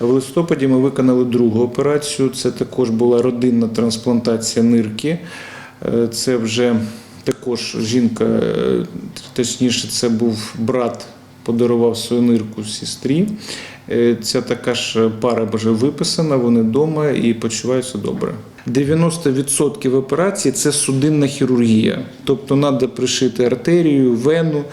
В листопаді ми виконали другу операцію. Це також була родинна трансплантація нирки. Е, Це вже також жінка, е, точніше, це був брат, подарував свою нирку сестрі. Е, Ця така ж пара вже виписана, вони вдома і почуваються добре. 90% операцій це судинна хірургія, тобто треба пришити артерію, вену,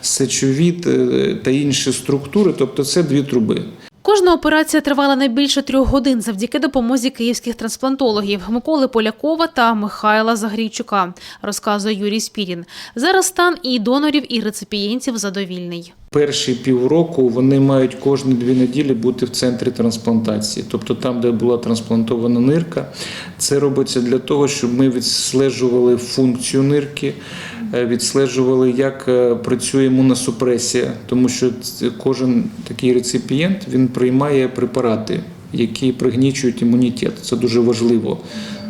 сечовід е, та інші структури, тобто це дві труби. Кожна операція тривала не більше трьох годин завдяки допомозі київських трансплантологів Миколи Полякова та Михайла Загрійчука, розказує Юрій Спірін. Зараз стан і донорів, і реципієнтів задовільний. Перші півроку вони мають кожні дві неділі бути в центрі трансплантації, тобто там, де була трансплантована нирка. Це робиться для того, щоб ми відслежували функцію нирки, відслежували, як е, працює імуносупресія, тому що кожен такий реципієнт він приймає препарати, які пригнічують імунітет. Це дуже важливо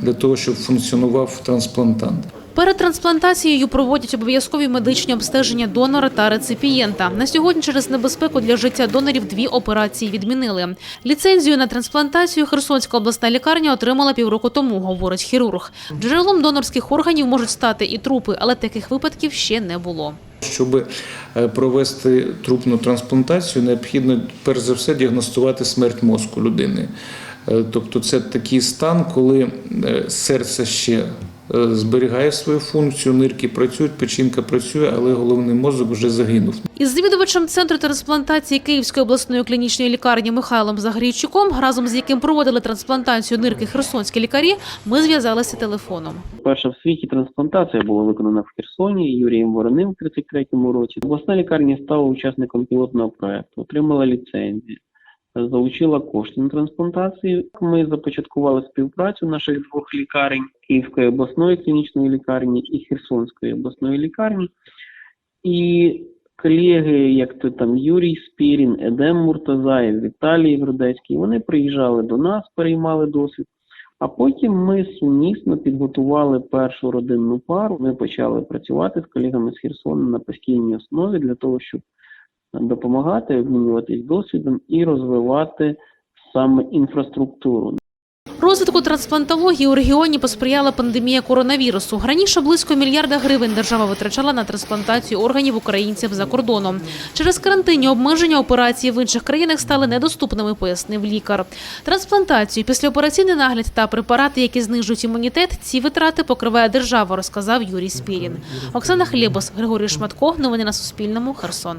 для того, щоб функціонував трансплантант. Перед трансплантацією проводять обов'язкові медичні обстеження донора та реципієнта. На сьогодні через небезпеку для життя донорів дві операції відмінили. Ліцензію на трансплантацію Херсонська обласна лікарня отримала півроку тому, говорить хірург. Джерелом донорських органів можуть стати і трупи, але таких випадків ще не було. Щоб е, провести трупну трансплантацію, необхідно перш за все діагностувати смерть мозку людини. Е, Тобто це такий стан, коли е, серце ще зберігає свою функцію, нирки працюють, печінка працює, але головний мозок вже загинув. Із завідувачем центру трансплантації Київської обласної клінічної лікарні Михайлом Загрійчуком, разом з яким проводили трансплантацію нирки херсонські лікарі, ми зв'язалися телефоном. Перша в світі трансплантація була виконана в Херсоні Юрієм Вороним в 33-му році. Обласна лікарня стала учасником пілотного проекту, отримала ліцензію, залучила кошти на трансплантацію. Ми започаткували співпрацю наших двох лікарень Київської обласної клінічної лікарні і Херсонської обласної лікарні. І колеги, як то там Юрій Спірін, Едем Муртазаєв, Віталій Грудецький, вони приїжджали до нас, переймали досвід. А потім ми сумісно підготували першу родинну пару. Ми почали працювати з колегами з Херсона на постійній основі для того, щоб допомагати, обмінюватись досвідом і розвивати саме інфраструктуру. Розвитку трансплантології у регіоні посприяла пандемія коронавірусу. Раніше близько мільярда гривень держава витрачала на трансплантацію органів українців за кордоном. Через карантинні обмеження операції в інших країнах стали недоступними, пояснив лікар. Трансплантацію, післяопераційний нагляд та препарати, які знижують імунітет, ці витрати покриває держава, розказав Юрій Спірін. Оксана Хлєбос, Григорій Шматко. Новини на Суспільному. Херсон.